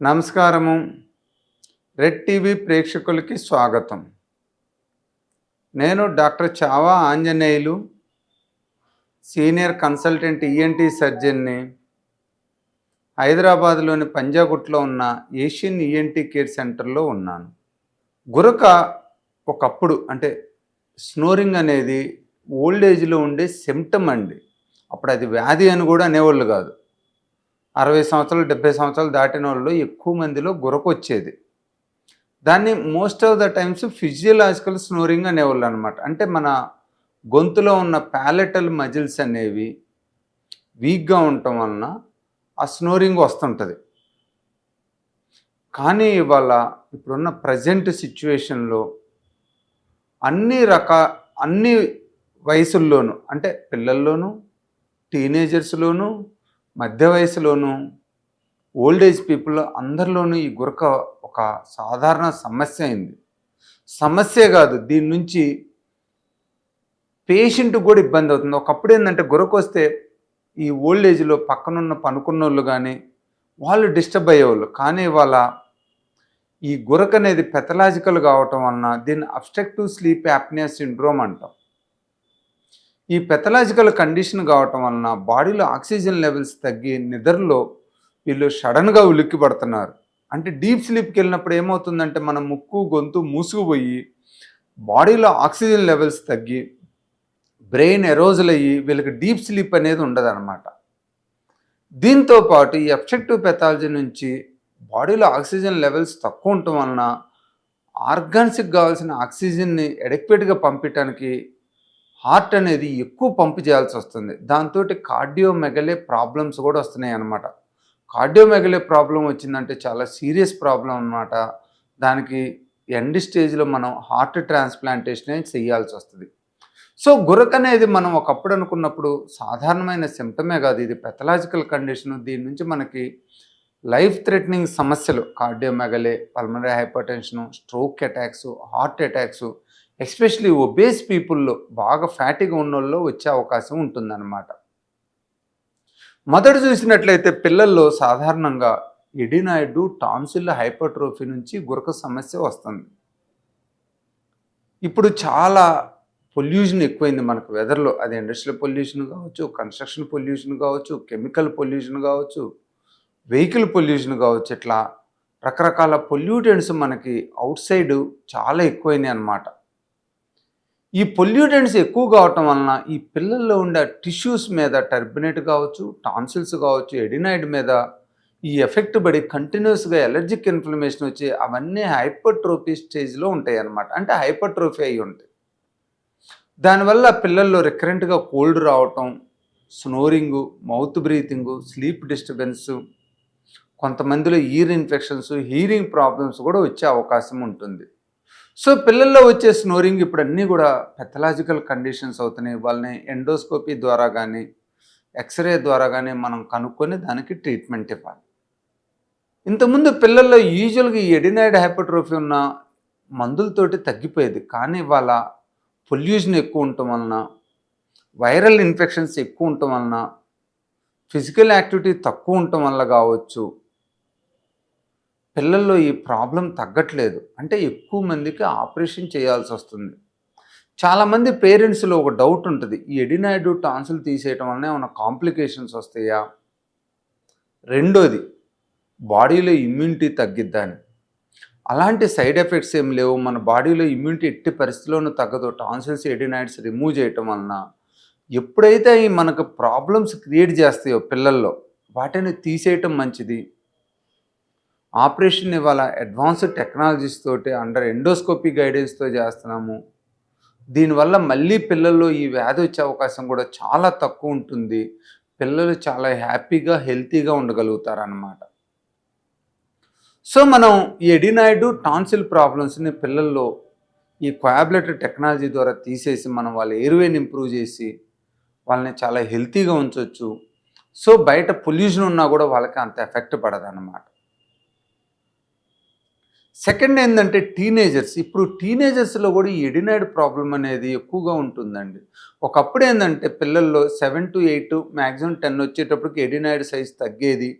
నమస్కారము. Red TV ప్రేక్షకులకి స్వాగతం. నేను doctor Chava Anjaneyulu senior consultant ENT సర్జన్ని. హైదరాబాద్లోని పంజాగుట్లో ఉన్న ఏషియన్ ఈఎన్టీ కేర్ సెంటర్లో ఉన్నాను. గురక ఒకప్పుడు అంటే స్నోరింగ్ అనేది ఓల్డ్ ఏజ్లో ఉండే సిమ్టమ్ అండి. అప్పుడు అది వ్యాధి అని కూడా అనేవాళ్ళు కాదు. అరవై సంవత్సరాలు డెబ్బై సంవత్సరాలు దాటిన వాళ్ళు ఎక్కువ మందిలో గురకొచ్చేది. దాన్ని most of the times physiological snoring అనేవాళ్ళు అనమాట అంటే మన గొంతులో ఉన్న ప్యాలెటల్ మజిల్స్ అనేవి వీక్గా ఉండటం వలన ఆ స్నోరింగ్ వస్తుంటుంది. కానీ ఇవాళ ఇప్పుడున్న ప్రజెంట్ సిచ్యువేషన్లో అన్ని రక అన్ని వయసుల్లోనూ అంటే పిల్లల్లోనూ టీనేజర్స్లోనూ మధ్య వయసులోనూ ఓల్డ్ ఏజ్ పీపుల్ అందరిలోనూ ఈ గురక ఒక సాధారణ సమస్య అయింది. సమస్య కాదు దీని నుంచి పేషెంట్ కూడా ఇబ్బంది అవుతుంది. ఒకప్పుడు ఏంటంటే గురక వస్తే ఈ ఓల్డ్ ఏజ్లో పక్కనున్న పనుకున్న వాళ్ళు కానీ వాళ్ళు డిస్టర్బ్ అయ్యేవాళ్ళు. కానీ వాళ్ళ ఈ గురక అనేది పెథలాజికల్ కావటం వలన దీన్ని అబ్స్ట్రక్టివ్ స్లీప్ యాప్నియా సిండ్రోమ్ అంటాం. ఈ పెథలాజికల్ కండిషన్ కావటం వలన బాడీలో ఆక్సిజన్ లెవెల్స్ తగ్గి నిద్రలో వీళ్ళు సడన్గా ఉలిక్కి పడుతున్నారు అంటే డీప్ స్లీప్కి వెళ్ళినప్పుడు ఏమవుతుందంటే మన ముక్కు గొంతు మూసుకుపోయి బాడీలో ఆక్సిజన్ లెవెల్స్ తగ్గి బ్రెయిన్ ఎరోజల్ అయ్యి వీళ్ళకి డీప్ స్లీప్ అనేది ఉండదన్నమాట. దీంతో పాటు ఈ ఎఫెక్టివ్ పెథాలజీ నుంచి బాడీలో ఆక్సిజన్ లెవెల్స్ తక్కువ ఉండటం వలన ఆర్గాన్స్కి కావాల్సిన ఆక్సిజన్ని ఎడక్వేట్గా పంపించడానికి హార్ట్ అనేది ఎక్కువ పంపు చేయాల్సి వస్తుంది. దాంతో కార్డియోమెగలే ప్రాబ్లమ్స్ కూడా వస్తున్నాయి అన్నమాట. కార్డియోమెగలే ప్రాబ్లం వచ్చిందంటే చాలా సీరియస్ ప్రాబ్లం అనమాట దానికి ఎండ్ స్టేజ్లో మనం హార్ట్ ట్రాన్స్ప్లాంటేషన్ చేయాల్సి వస్తుంది. సో గురక అనేది మనం ఒకప్పుడు అనుకున్నప్పుడు సాధారణమైన సిమ్టమే కాదు. ఇది పెథలాజికల్ కండిషన్. దీని నుంచి మనకి లైఫ్ థ్రెటనింగ్ సమస్యలు. Cardiomegaly pulmonary hypertension stroke attacks heart attacks especially obese పీపుల్లో బాగా ఫ్యాటీగా ఉన్న వచ్చే అవకాశం ఉంటుందన్నమాట. మొదట చూసినట్లయితే పిల్లల్లో సాధారణంగా ఎడినాయిడ్ టాన్సిల్ హైపర్ట్రోఫీ నుంచి గురక సమస్య వస్తుంది. ఇప్పుడు చాలా పొల్యూషన్ ఎక్కువైంది మనకు వెదర్లో. అది ఇండస్ట్రియల్ పొల్యూషన్ కావచ్చు కన్స్ట్రక్షన్ పొల్యూషన్ కావచ్చు కెమికల్ పొల్యూషన్ కావచ్చు వెహికల్ పొల్యూషన్ కావచ్చు. ఇట్లా రకరకాల పొల్యూటెంట్స్ మనకి అవుట్ సైడ్ చాలా ఎక్కువైనాయి అన్నమాట ఈ పొల్యూటెంట్స్ ఎక్కువ కావటం వలన ఈ పిల్లల్లో ఉండే టిష్యూస్ మీద టర్బినేట్ కావచ్చు టాన్సిల్స్ కావచ్చు ఎడినాయిడ్ మీద ఈ ఎఫెక్ట్ పడి కంటిన్యూస్గా ఎలర్జిక్ ఇన్ఫ్లమేషన్ వచ్చి అవన్నీ హైపర్ట్రోఫీ స్టేజ్లో ఉంటాయి అన్నమాట అంటే హైపర్ట్రోఫీ అయి ఉంటాయి. దానివల్ల పిల్లల్లో రికరెంట్గా కోల్డ్ రావటం snoring mouth breathing sleep disturbance కొంతమందిలో ఈర్ ఇన్ఫెక్షన్స్ హీరింగ్ ప్రాబ్లమ్స్ కూడా వచ్చే అవకాశం ఉంటుంది. సో పిల్లల్లో వచ్చే స్నోరింగ్ ఇప్పుడు అన్నీ కూడా పెథలాజికల్ కండిషన్స్ అవుతున్నాయి. వాళ్ళని ఎండోస్కోపీ ద్వారా కానీ ఎక్స్రే ద్వారా కానీ మనం కనుక్కొని దానికి ట్రీట్మెంట్ ఇవ్వాలి. ఇంతకుముందు పిల్లల్లో యూజువల్గా ఎడినైడ్ ఎడినాయిడ్ హైపర్ట్రోఫీ ఉన్న మందులతోటి తగ్గిపోయేది. కానీ వాళ్ళ పొల్యూషన్ ఎక్కువ ఉండటం వలన వైరల్ ఇన్ఫెక్షన్స్ ఎక్కువ ఉండటం వలన ఫిజికల్ యాక్టివిటీ తక్కువ ఉండటం వల్ల కావచ్చు పిల్లల్లో ఈ ప్రాబ్లం తగ్గట్లేదు. అంటే ఎక్కువ మందికి ఆపరేషన్ చేయాల్సి వస్తుంది. చాలామంది పేరెంట్స్లో ఒక డౌట్ ఉంటుంది. ఈ ఎడినాయిడు టాన్సిల్ తీసేయటం వలన ఏమైనా కాంప్లికేషన్స్ వస్తాయా? రెండోది బాడీలో ఇమ్యూనిటీ తగ్గిద్దా అని. అలాంటి సైడ్ ఎఫెక్ట్స్ ఏం లేవు. మన బాడీలో ఇమ్యూనిటీ ఎట్టి పరిస్థితిలోనూ తగ్గదు. టాన్సిల్స్ ఎడినాయిడ్స్ రిమూవ్ చేయటం వలన ఎప్పుడైతే ఈ మనకు ప్రాబ్లమ్స్ క్రియేట్ చేస్తాయో పిల్లల్లో వాటిని తీసేయటం మంచిది. ఆపరేషన్ ఇవాళ అడ్వాన్స్డ్ టెక్నాలజీస్ తోటి అండర్ ఎండోస్కోపీ గైడెన్స్తో చేస్తున్నాము. దీనివల్ల మళ్ళీ పిల్లల్లో ఈ వ్యాధి వచ్చే అవకాశం కూడా చాలా తక్కువ ఉంటుంది. పిల్లలు చాలా హ్యాపీగా హెల్తీగా ఉండగలుగుతారు అన్నమాట సో మనం ఈ ఎడినాయిడ్ టాన్సిల్ ప్రాబ్లమ్స్ని పిల్లల్లో ఈ క్వాబ్లెటర్ టెక్నాలజీ ద్వారా తీసేసి మనం వాళ్ళ ఎయిర్వేని ఇంప్రూవ్ చేసి వాళ్ళని చాలా హెల్తీగా ఉంచవచ్చు సో బయట పొల్యూషన్ ఉన్నా కూడా వాళ్ళకి అంత ఎఫెక్ట్ పడదన్నమాట. సెకండ్ ఏంటంటే టీనేజర్స్. ఇప్పుడు టీనేజర్స్లో కూడా ఈ ఎడినాయిడ్ ప్రాబ్లం అనేది ఎక్కువగా ఉంటుందండి. ఒకప్పుడు ఏంటంటే పిల్లల్లో seven to eight maximum ten వచ్చేటప్పటికి ఎడినాయిడ్ సైజ్ తగ్గేది.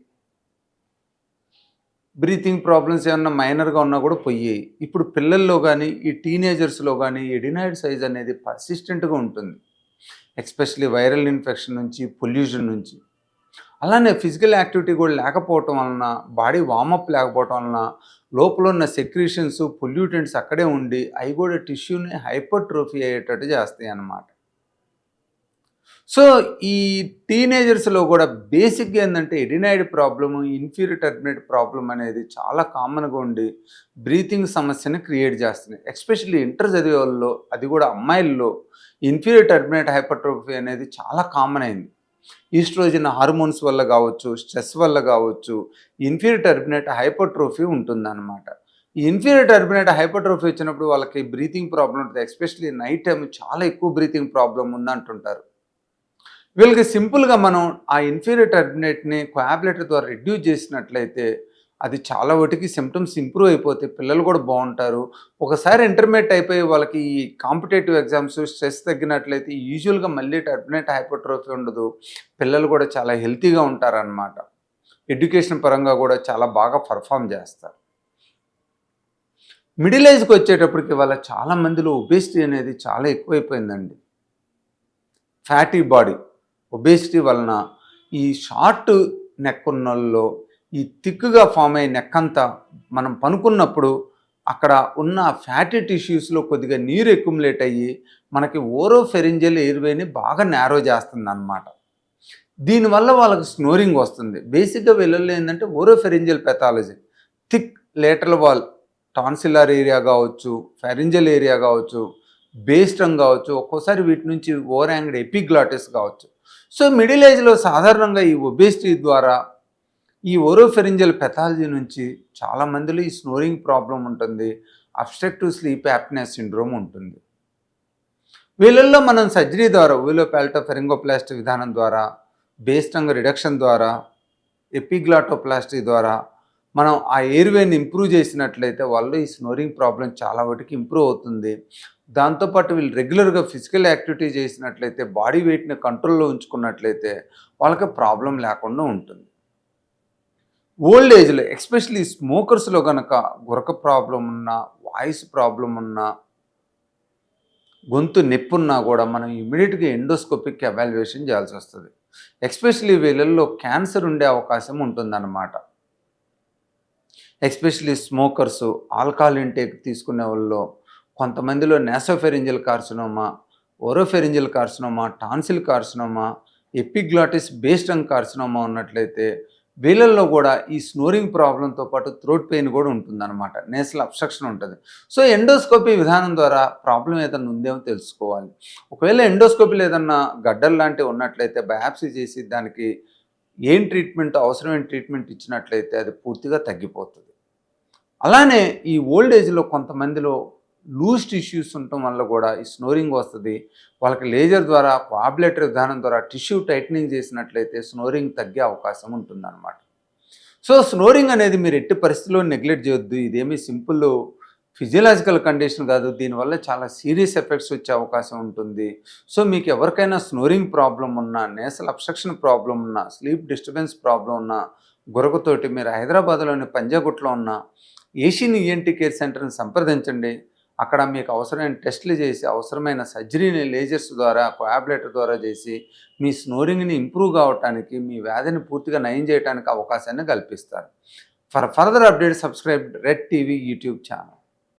బ్రీతింగ్ ప్రాబ్లమ్స్ ఏమన్నా మైనర్గా ఉన్నా కూడా పోయాయి ఇప్పుడు పిల్లల్లో కానీ ఈ టీనేజర్స్లో కానీ ఎడినాయిడ్ సైజ్ అనేది పర్సిస్టెంట్గా ఉంటుంది. ఎక్స్పెషలీ వైరల్ ఇన్ఫెక్షన్ నుంచి పొల్యూషన్ నుంచి. అలానే ఫిజికల్ యాక్టివిటీ కూడా లేకపోవటం వలన బాడీ వామప్ లేకపోవటం వలన లోపల ఉన్న సెక్రీషన్స్ పొల్యూటెంట్స్ అక్కడే ఉండి అవి కూడా టిష్యూని హైపర్ట్రోఫీ అయ్యేటట్టు చేస్తాయి అన్నమాట. సో ఈ టీనేజర్స్లో కూడా బేసిక్గా ఏంటంటే adenoid problem inferior turbinate problem అనేది చాలా కామన్గా ఉండి బ్రీతింగ్ సమస్యని క్రియేట్ చేస్తుంది ఎస్పెషల్లీ ఇంటర్ చదివే వాళ్ళలో అది కూడా అమ్మాయిల్లో ఇన్ఫీరియర్ టర్మినేట్ హైపర్ట్రోఫీ అనేది చాలా కామన్ అయింది. ఈస్ట్రోజన్ హార్మోన్స్ వల్ల కావచ్చు స్ట్రెస్ వల్ల కావచ్చు ఇన్ఫీరియర్ టర్బినేట్ హైపర్ట్రోఫీ ఉంటుందన్నమాట. ఈ ఇన్ఫీరియర్ టర్బినేట్ హైపర్ట్రోఫీ వచ్చినప్పుడు వాళ్ళకి బ్రీతింగ్ ప్రాబ్లం ఉంటుంది ఎస్పెషలీ నైట్ టైం చాలా ఎక్కువ బ్రీతింగ్ ప్రాబ్లం ఉందంటుంటారు. వీళ్ళకి సింపుల్గా మనం ఆ ఇన్ఫీరియర్ టర్బినేట్ని కోయాబులేటర్ ద్వారా రెడ్యూస్ చేసినట్లయితే అది చాలా వాటికి సిమ్టమ్స్ ఇంప్రూవ్ అయిపోతాయి పిల్లలు కూడా బాగుంటారు. ఒకసారి ఇంటర్మీడియట్ అయిపోయి వాళ్ళకి ఈ కాంపిటేటివ్ ఎగ్జామ్స్ స్ట్రెస్ తగ్గినట్లయితే యూజువల్గా మళ్ళీ టర్మినేట్ హైపోట్రోఫీ ఉండదు. పిల్లలు కూడా చాలా హెల్తీగా ఉంటారనమాట ఎడ్యుకేషన్ పరంగా కూడా చాలా బాగా పర్ఫామ్ చేస్తారు. మిడిల్ ఏజ్కి వచ్చేటప్పటికి వాళ్ళ చాలా మందిలో ఒబేసిటీ అనేది చాలా ఎక్కువైపోయిందండి. ఫ్యాటీ బాడీ ఒబేసిటీ వలన ఈ షార్ట్ నెక్ ఉన్న ఈ థిక్గా ఫామ్ అయ్యే నెక్కంతా మనం పనుకున్నప్పుడు అక్కడ ఉన్న ఫ్యాటీ టిష్యూస్లో కొద్దిగా నీరు ఎక్యుములేట్ అయ్యి మనకి ఓరో ఫెరింజల్ ఎయిర్వేని బాగా నేరో చేస్తుంది అనమాట దీనివల్ల వాళ్ళకి స్నోరింగ్ వస్తుంది. బేసిక్గా వీళ్ళల్లో ఏంటంటే oropharyngeal pathology. Thick lateral wall tonsillar area కావచ్చు ఫెరింజల్ ఏరియా కావచ్చు బేస్టం కావచ్చు ఒక్కోసారి వీటి నుంచి ఓవర్ యాంగ్డ్ ఎపిగ్లాటిస్ కావచ్చు. సో మిడిల్ ఏజ్లో సాధారణంగా ఈ ఒబేసిటీ ద్వారా ఈ ఓరోఫెరింజల్ పెథాలజీ నుంచి చాలా మందిలో ఈ స్నోరింగ్ ప్రాబ్లం ఉంటుంది అబ్స్ట్రక్టివ్ స్లీప్ యాప్నెస్ సిండ్రోమ్ ఉంటుంది. వీళ్ళల్లో మనం సర్జరీ ద్వారా వీలో ఫెరింగోప్లాస్టీ విధానం ద్వారా బేస్టంగ్ రిడక్షన్ ద్వారా ఎపిగ్లాటోప్లాస్టీ ద్వారా మనం ఆ ఎయిర్వేని ఇంప్రూవ్ చేసినట్లయితే వాళ్ళు ఈ స్నోరింగ్ ప్రాబ్లం చాలా వాటికి ఇంప్రూవ్ అవుతుంది. దాంతోపాటు వీళ్ళు రెగ్యులర్గా ఫిజికల్ యాక్టివిటీ చేసినట్లయితే బాడీ వెయిట్ని కంట్రోల్లో ఉంచుకున్నట్లయితే వాళ్ళకి ప్రాబ్లం లేకుండా ఉంటుంది. ఓల్డ్ ఏజ్లో ఎస్పెషలీ స్మోకర్స్లో కనుక గురక ప్రాబ్లం ఉన్నా వాయిస్ ప్రాబ్లం ఉన్నా గొంతు నొప్పి ఉన్నా కూడా మనం ఇమీడియట్గా ఎండోస్కోపిక్ ఎవాల్యుయేషన్ చేయాల్సి వస్తుంది. ఎస్పెషలీ వీళ్ళల్లో క్యాన్సర్ ఉండే అవకాశం ఉంటుందన్నమాట. ఎస్పెషలీ స్మోకర్స్ ఆల్కహాల్ ఇంటేక్ తీసుకునే వాళ్ళు కొంతమందిలో nasopharyngeal carcinoma oropharyngeal carcinoma tonsil carcinoma epiglottis based carcinoma ఉన్నట్లయితే వీళ్ళల్లో కూడా ఈ స్నోరింగ్ ప్రాబ్లంతో పాటు థ్రోట్ పెయిన్ కూడా ఉంటుందన్నమాట. నేసల్ అబ్స్ట్రక్షన్ ఉంటుంది. సో ఎండోస్కోపీ విధానం ద్వారా ప్రాబ్లం ఏదైనా ఉందేమో తెలుసుకోవాలి. ఒకవేళ ఎండోస్కోపీలో ఏదన్నా గడ్డలు లాంటివి ఉన్నట్లయితే బయాప్సీ చేసి దానికి ఏం ట్రీట్మెంట్ అవసరమైన ట్రీట్మెంట్ ఇచ్చినట్లయితే అది పూర్తిగా తగ్గిపోతుంది. అలానే ఈ ఓల్డ్ ఏజ్లో కొంతమందిలో లూజ్ టిష్యూస్ ఉండటం వల్ల కూడా ఈ స్నోరింగ్ వస్తుంది. వాళ్ళకి లేజర్ ద్వారా కోఆబులేటరీ విధానం ద్వారా టిష్యూ టైట్నింగ్ చేసినట్లయితే స్నోరింగ్ తగ్గే అవకాశం ఉంటుందన్నమాట. సో స్నోరింగ్ అనేది మీరు ఎట్టి పరిస్థితుల్లో నెగ్లెక్ట్ చేయొద్దు. ఇదేమీ సింపుల్ ఫిజియలాజికల్ కండిషన్ కాదు. దీనివల్ల చాలా సీరియస్ ఎఫెక్ట్స్ వచ్చే అవకాశం ఉంటుంది. సో మీకు ఎవరికైనా స్నోరింగ్ ప్రాబ్లం ఉన్నా నేసల్ అబ్స్ట్రక్షన్ ప్రాబ్లం ఉన్నా స్లీప్ డిస్టర్బెన్స్ ప్రాబ్లం ఉన్నా గురకతోటి మీరు హైదరాబాద్లోని పంజాగుట్లో ఉన్న ఏషియన్ ఈఎన్టీ కేర్ సెంటర్ని సంప్రదించండి. అక్కడ మీకు అవసరమైన టెస్టులు చేసి అవసరమైన సర్జరీని లేజర్స్ ద్వారా కోయాబులేటర్ ద్వారా చేసి మీ స్నోరింగ్ని ఇంప్రూవ్ కావటానికి మీ వ్యాధిని పూర్తిగా నయం చేయడానికి అవకాశాన్ని కల్పిస్తారు. For further update subscribe red TV YouTube channel.